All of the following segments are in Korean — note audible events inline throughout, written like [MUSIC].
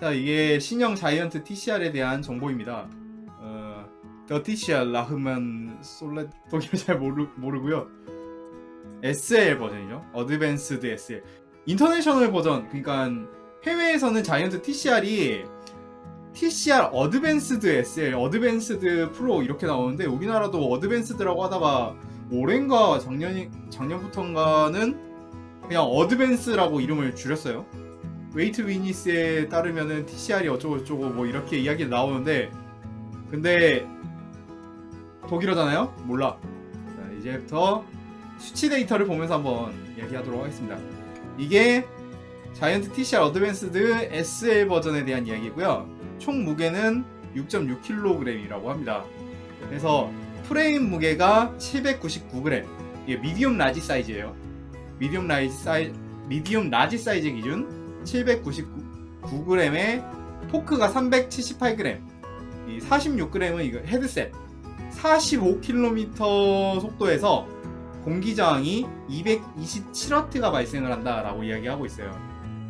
자, 이게 신형 자이언트 TCR에 대한 정보입니다. 어, 더 TCR 라흐만 솔레 독일 잘 모르, 모르고요. SL 버전이죠. 어드밴스드 SL. 인터내셔널 버전, 그러니까 해외에서는 자이언트 TCR이 TCR 어드밴스드 SL, 어드밴스드 프로 이렇게 나오는데 우리나라도 어드밴스드라고 하다가 올해인가 작년 작년부터인가는 그냥 어드밴스라고 이름을 줄였어요. 웨이트 위니스에 따르면은 TCR이 어쩌고 저쩌고 뭐 이렇게 이야기 나오는데 근데 독일어잖아요? 몰라. 자, 이제부터 수치 데이터를 보면서 한번 이야기하도록 하겠습니다. 이게 자이언트 TCR 어드밴스드 SL 버전에 대한 이야기고요. 총 무게는 6.6kg이라고 합니다. 그래서 프레임 무게가 799g. 이게 미디움 라지 사이즈예요. 미디움 라지 사이 미디움 라지 사이즈 기준 799g에 포크가 378g. 이 46g은 이거 헤드셋. 45km 속도에서 공기 저항이 227W가 발생을 한다라고 이야기하고 있어요.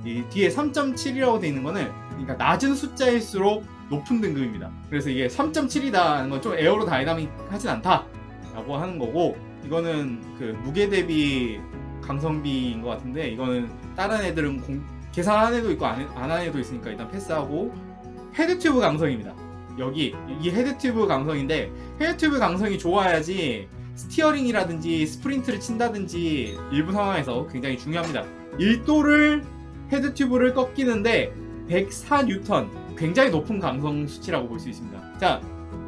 이 뒤에 3.7이라고 돼 있는 거는 그러니까 낮은 숫자일수록 높은 등급입니다. 그래서 이게 3.7이다는 건 좀 에어로 다이나믹하진 않다라고 하는 거고 이거는 그 무게 대비 강성비인 것 같은데 이거는 다른 애들은 공- 계산한 애도 있고 안, 안한 애도 있으니까 일단 패스하고 헤드튜브 강성입니다. 여기 이 헤드튜브 강성인데 헤드튜브 강성이 좋아야지 스티어링이라든지 스프린트를 친다든지 일부 상황에서 굉장히 중요합니다. 1도를 헤드튜브를 꺾이는데 104뉴턴 굉장히 높은 강성 수치라고 볼 수 있습니다. 자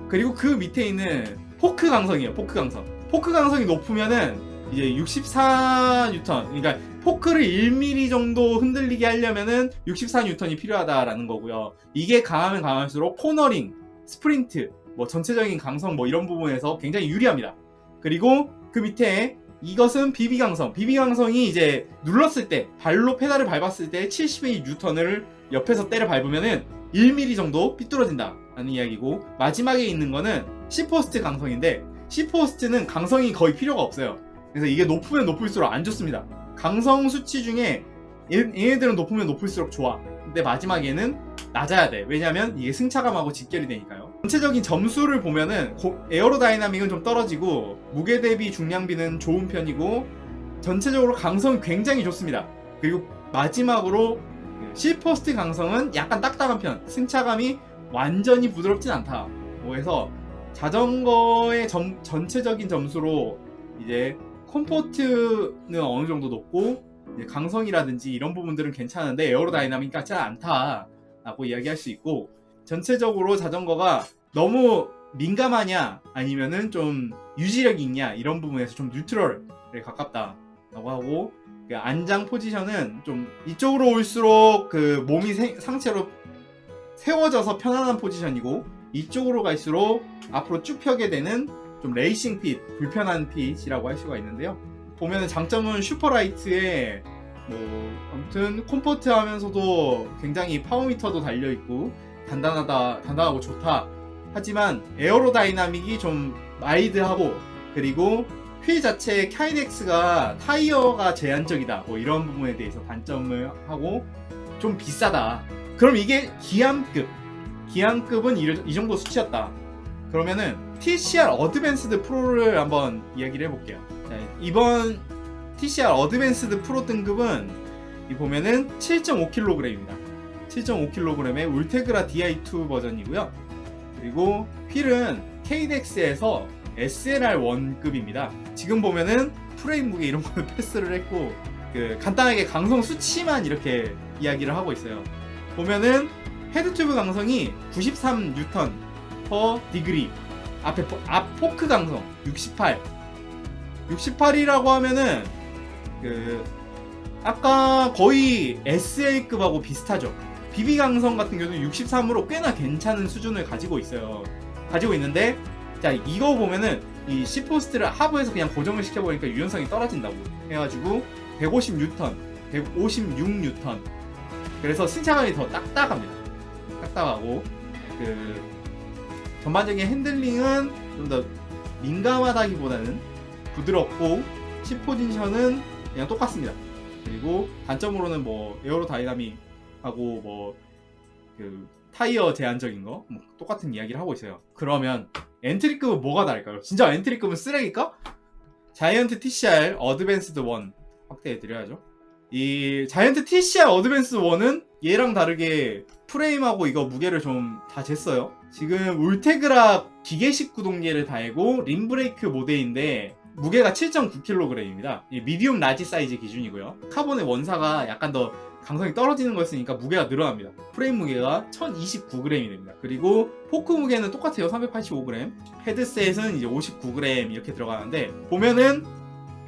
그리고 그 밑에 있는 포크 강성이에요. 포크 강성. 포크 강성이 높으면은 이제 64뉴턴 그러니까 포크를 1mm 정도 흔들리게 하려면은 64뉴턴이 필요하다라는 거고요. 이게 강하면 강할수록 코너링, 스프린트, 뭐 전체적인 강성 뭐 이런 부분에서 굉장히 유리합니다. 그리고 그 밑에 이것은 BB 강성. BB 강성이 이제 눌렀을 때 발로 페달을 밟았을 때 70의 뉴턴을 옆에서 때려 밟으면은 1mm 정도 삐뚤어진다 라는 이야기고 마지막에 있는 거는 C포스트 강성인데 C포스트는 강성이 거의 필요가 없어요. 그래서 이게 높으면 높을수록 안 좋습니다. 강성 수치 중에 얘- 얘네들은 높으면 높을수록 좋아. 근데 마지막에는 낮아야 돼. 왜냐면 이게 승차감하고 직결이 되니까요. 전체적인 점수를 보면은 고- 에어로다이나믹은 좀 떨어지고 무게 대비 중량비는 좋은 편이고 전체적으로 강성이 굉장히 좋습니다. 그리고 마지막으로 C포스트 강성은 약간 딱딱한 편. 승차감이 완전히 부드럽진 않다. 뭐 해서 자전거의 점- 전체적인 점수로 이제 컴포트는 어느 정도 높고 강성이라든지 이런 부분들은 괜찮은데 에어로다이나믹 같지 않다라고 이야기할 수 있고 전체적으로 자전거가 너무 민감하냐 아니면은 좀 유지력이 있냐 이런 부분에서 좀 뉴트럴에 가깝다라고 하고 그 안장 포지션은 좀 이쪽으로 올수록 그 몸이 세- 상체로 세워져서 편안한 포지션이고 이쪽으로 갈수록 앞으로 쭉 펴게 되는 좀 레이싱 핏, 불편한 핏이라고 할 수가 있는데요. 보면은 장점은 슈퍼라이트에 뭐 아무튼 콤포트하면서도 굉장히 파워미터도 달려 있고 단단하다, 단단하고 좋다. 하지만 에어로다이나믹이 좀 마이드하고 그리고 휠 자체의 카이넥스가 타이어가 제한적이다. 뭐 이런 부분에 대해서 단점을 하고 좀 비싸다. 그럼 이게 기암급. 기암급은 이, 이 정도 수치였다. 그러면은 TCR 어드밴스드 프로를 한번 이야기를 해볼게요. 자, 이번 TCR 어드밴스드 프로 등급은 이 보면은 7.5kg입니다. 7.5kg의 울테그라 DI2 버전이고요. 그리고 휠은 KDX에서 SLR 1급입니다. 지금 보면은 프레임 무게 이런 거는 [LAUGHS] 패스를 했고 그 간단하게 강성 수치만 이렇게 이야기를 하고 있어요. 보면은 헤드 튜브 강성이 93 뉴턴 퍼 디그리 앞에 포, 앞 포크 강성. 68 68이라고 하면은 그 아까 거의 SL급하고 비슷하죠. BB 강성 같은 경우는 63으로 꽤나 괜찮은 수준을 가지고 있어요. 가지고 있는데 자 이거 보면은 이 C포스트를 하부에서 그냥 고정을 시켜보니까 유연성이 떨어진다고 해가지고 150 뉴턴 156 뉴턴. 그래서 승차감이 더 딱딱합니다. 딱딱하고 그 전반적인 핸들링은 좀 더 민감하다기보다는 부드럽고 C 포지션은 그냥 똑같습니다. 그리고 단점으로는 뭐 에어로 다이나믹하고 뭐 그 타이어 제한적인 거 뭐, 똑같은 이야기를 하고 있어요. 그러면 엔트리급은 뭐가 다를까요? 진짜 엔트리급은 쓰레기일까? 자이언트 TCR 어드밴스드 1 확대해 드려야죠. 이 자이언트 TCR 어드밴스 1은 얘랑 다르게 프레임하고 이거 무게를 좀 다 쟀어요. 지금 울테그라 기계식 구동계를 달고 림브레이크 모델인데 무게가 7.9kg입니다. 미디움 라지 사이즈 기준이고요. 카본의 원사가 약간 더 강성이 떨어지는 거였으니까 무게가 늘어납니다. 프레임 무게가 1029g이 됩니다. 그리고 포크 무게는 똑같아요. 385g. 헤드셋은 이제 59g 이렇게 들어가는데 보면은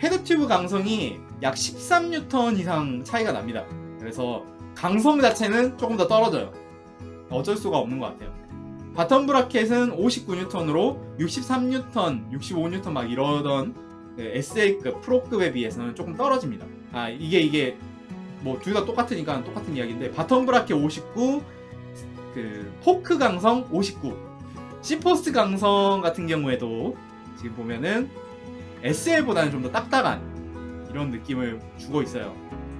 헤드 튜브 강성이 약 13N 이상 차이가 납니다. 그래서 강성 자체는 조금 더 떨어져요. 어쩔 수가 없는 것 같아요. 바텀 브라켓은 59N으로 63N, 65N 막 이러던 SL급 프로급에 비해서는 조금 떨어집니다. 아 이게 이게 뭐 둘 다 똑같으니까 똑같은 이야기인데 바텀 브라켓 59, 그 포크 강성 59, 시포스트 강성 같은 경우에도 지금 보면은 SL보다는 좀 더 딱딱한 이런 느낌을 주고 있어요.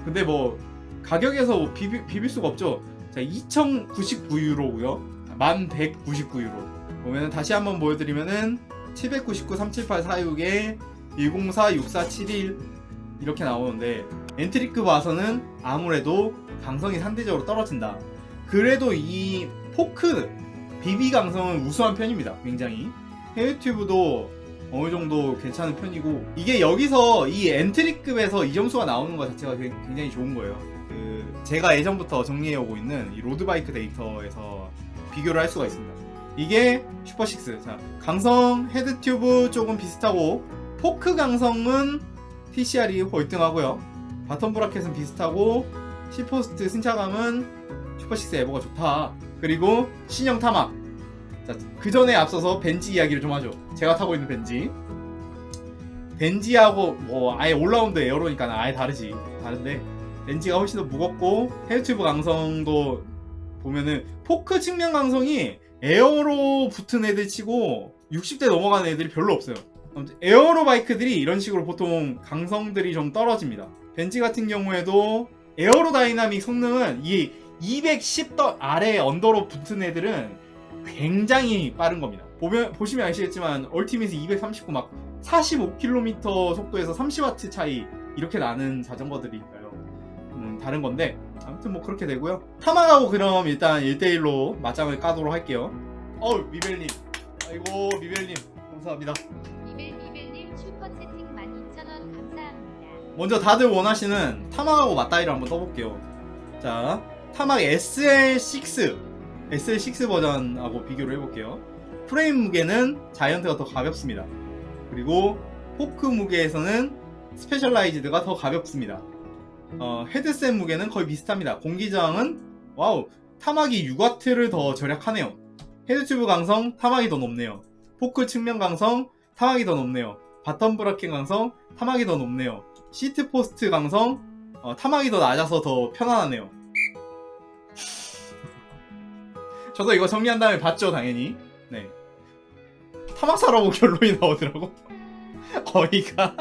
근데 뭐 가격에서 뭐 비비, 비빌 수가 없죠. 자, 2,099유로고요. 1,199유로. 보면은 다시 한번 보여드리면은 799, 378, 46에 104, 64, 71 이렇게 나오는데 엔트리급 와서는 아무래도 강성이 상대적으로 떨어진다. 그래도 이 포크 BB 강성은 우수한 편입니다. 굉장히 해외 튜브도 어느 정도 괜찮은 편이고 이게 여기서 이 엔트리급에서 이 점수가 나오는 것 자체가 굉- 굉장히 좋은 거예요. 그 제가 예전부터 정리해 오고 있는 이 로드바이크 데이터에서 비교를 할 수가 있습니다. 이게 슈퍼식스. 자, 강성 헤드 튜브 조금 비슷하고 포크 강성은 TCR이 월등하고요. 바텀 브라켓은 비슷하고 시포스트 승차감은 슈퍼식스 에버가 좋다. 그리고 신형 타막. 자, 그 전에 앞서서 벤지 이야기를 좀 하죠. 제가 타고 있는 벤지. 벤지하고 뭐 아예 올라운드 에어로니까 아예 다르지. 다른데 벤지가 훨씬 더 무겁고 헤드튜브 강성도 보면은 포크 측면 강성이 에어로 붙은 애들 치고 60대 넘어가는 애들이 별로 없어요. 에어로 바이크들이 이런 식으로 보통 강성들이 좀 떨어집니다. 벤지 같은 경우에도 에어로 다이나믹 성능은 이 210더 아래 언더로 붙은 애들은 굉장히 빠른 겁니다. 보면 보시면 아시겠지만 얼티밋이 239 막 45km 속도에서 30W 차이 이렇게 나는 자전거들이니까요. 음, 다른 건데 아무튼 뭐 그렇게 되고요. 타막하고 그럼 일단 1대1로 맞짱을 까도록 할게요. 어우 미벨님 아이고 미벨님 감사합니다. 이벨 이벨님 슈퍼 채팅 12,000원 감사합니다. 먼저 다들 원하시는 타막하고 맞다이를 한번 떠볼게요. 자, 타막 SL6, SL6 버전하고 비교를 해볼게요. 프레임 무게는 자이언트가 더 가볍습니다. 그리고 포크 무게에서는 스페셜라이즈드가 더 가볍습니다. 어, 헤드셋 무게는 거의 비슷합니다. 공기 저항은 와우 타막이 6W를 더 절약하네요. 헤드튜브 강성 타막이 더 높네요. 포크 측면 강성 타막이 더 높네요. 바텀 브라켓 강성 타막이 더 높네요. 시트 포스트 강성 어, 타막이 더 낮아서 더 편안하네요. [LAUGHS] 저도 이거 정리한 다음에 봤죠 당연히. 네. 타막 사라고 결론이 나오더라고. [LAUGHS] 어이가.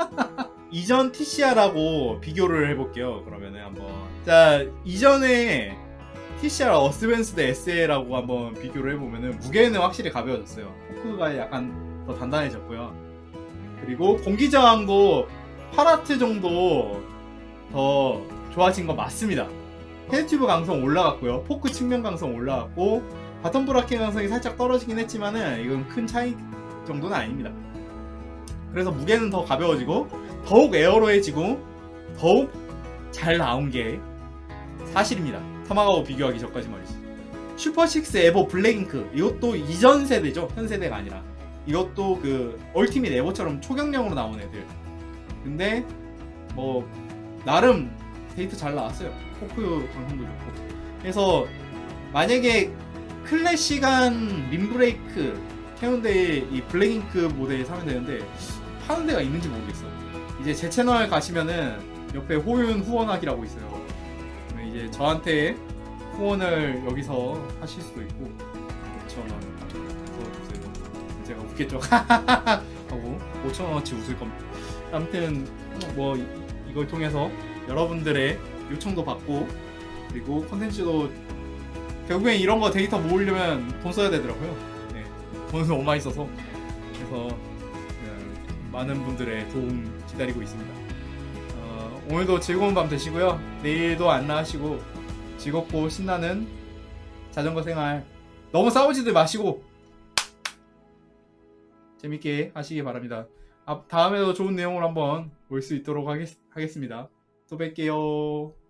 [LAUGHS] 이전 TCR하고 비교를 해볼게요. 그러면은 한번. 자 이전에 TCR 어스벤스드 SL하고 한번 비교를 해보면은 무게는 확실히 가벼워졌어요. 포크가 약간 더 단단해졌고요. 그리고 공기 저항도 8와트 정도 더 좋아진 건 맞습니다. 헤드튜브 강성 올라갔고요. 포크 측면 강성 올라갔고 바텀 브라켓 강성이 살짝 떨어지긴 했지만은 이건 큰 차이 정도는 아닙니다. 그래서 무게는 더 가벼워지고 더욱 에어로해지고 더욱 잘 나온 게 사실입니다. 타마가고 비교하기 전까지 말이지. 슈퍼6 에버 블랙잉크 이것도 이전 세대죠. 현 세대가 아니라 이것도 그 얼티밋 에버처럼 초경량으로 나온 애들. 근데 뭐 나름 데이트 잘 나왔어요. 포크 방송도 좋고. 그래서 만약에 클래식한 림브레이크 해운대의 이 블랙잉크 모델 사면 되는데 파는 데가 있는지 모르겠어요. 이제 제 채널 가시면은 옆에 호윤 후원하기라고 있어요. 그러면 이제 저한테 후원을 여기서 하실 수도 있고 5천원 써주세요. 제가 웃겠죠. [LAUGHS] 하고 5천원어치 웃을 겁니다. 아무튼 뭐 이- 이걸 통해서 여러분들의 요청도 받고 그리고 컨텐츠도 결국엔 이런 거 데이터 모으려면 돈 써야 되더라고요. 네, 돈은 너무 많이 써서 그래서 음, 많은 분들의 도움 기다리고 있습니다. 어, 오늘도 즐거운 밤 되시고요. 내일도 안 나가시고 즐겁고 신나는 자전거 생활 너무 싸우지들 마시고 재밌게 하시기 바랍니다. 아, 다음에도 좋은 내용으로 한번 볼수 있도록 하겠, 하겠습니다. 또 뵐게요.